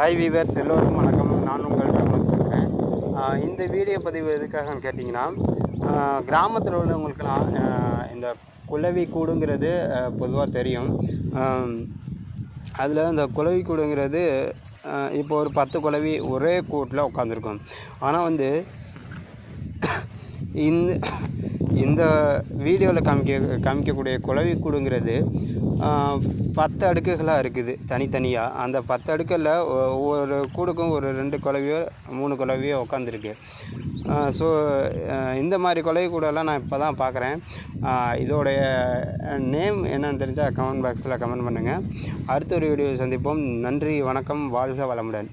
Hi viewers எல்லோரும் வணக்கம். நான் உங்கள் கமல் பேசுகிறேன் இந்த வீடியோ பதிவு எதுக்காகன்னு கேட்டிங்கன்னா கிராமத்தில் உள்ளவங்களுக்கெல்லாம் இந்த குலவி கூடுங்கிறது பொதுவாக தெரியும். அதில் இந்த குலவி கூடுங்கிறது இப்போ ஒரு பத்து குலவி ஒரே கூட்டில் உட்காந்துருக்கும் ஆனால் வந்து இந்த இந்த வீடியோவில் காமிக்க காமிக்கக்கூடிய குளவி கூடுங்கிறது பத்து அடுக்குகளாக இருக்குது தனித்தனியாக அந்த பத்து அடுக்கில் ஒவ்வொரு கூடுக்கும் ஒரு ரெண்டு குளவியோ மூணு குளவியோ உட்காந்துருக்கு ஸோ இந்த மாதிரி குளவி கூடெல்லாம் நான் இப்போ தான் பார்க்குறேன் இதோடைய நேம் என்னன்னு தெரிஞ்சால் கமெண்ட் பாக்ஸில் கமெண்ட் பண்ணுங்கள் அடுத்த ஒரு வீடியோ சந்திப்போம். நன்றி வணக்கம் வாழ்க வளமுடன்.